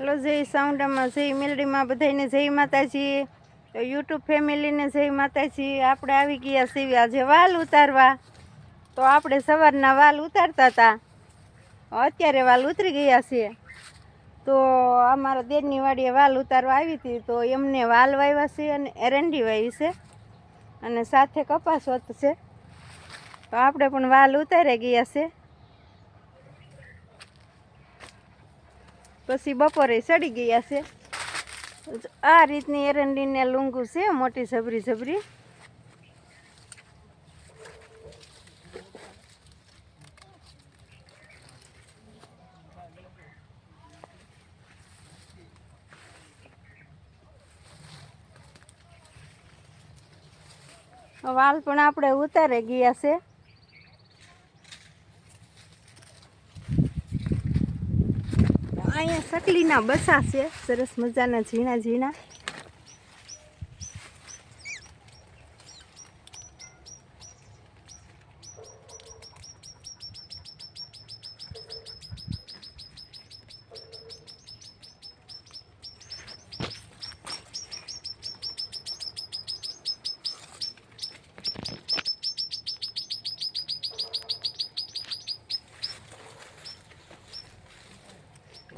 Hello જય સાઉન્ડામાં, જય મેલડીમાં બધાને જય માતાજી. તો યુટ્યુબ ફેમિલીને જય માતાજી. આપણે આવી ગયા છીએ આજે વાલ ઉતારવા. તો આપણે સવારના વાલ ઉતારતા હતા. અત્યારે વાલ ઉતરી ગયા છે તો અમારા દેરની વાડીએ વાલ ઉતારવા આવી હતી. તો એમને વાલ વાવ્યા છે અને એરંડી વાવી છે. અને સાથે કપાસ હોત છે. તો આપણે પણ વાલ ઉતારી ગયા છે પછી બપોરે ચડી ગયા છે. આ રીતની એરંડીને લૂંગું છે, મોટી જબરી જબરી વાલ પણ આપણે ઉતારે ગયા છે. અહીંયા સકલીના બસા છે. સરસ મજાના ઝીણા ઝીણા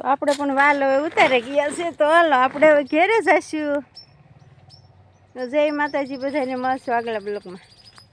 તો આપણે પણ વાલ હવે ઉતારે ગયા છે. તો હાલો, આપણે હવે ઘેરે જશું જય માતાજી બધાને મળશું આગલા બ્લોકમાં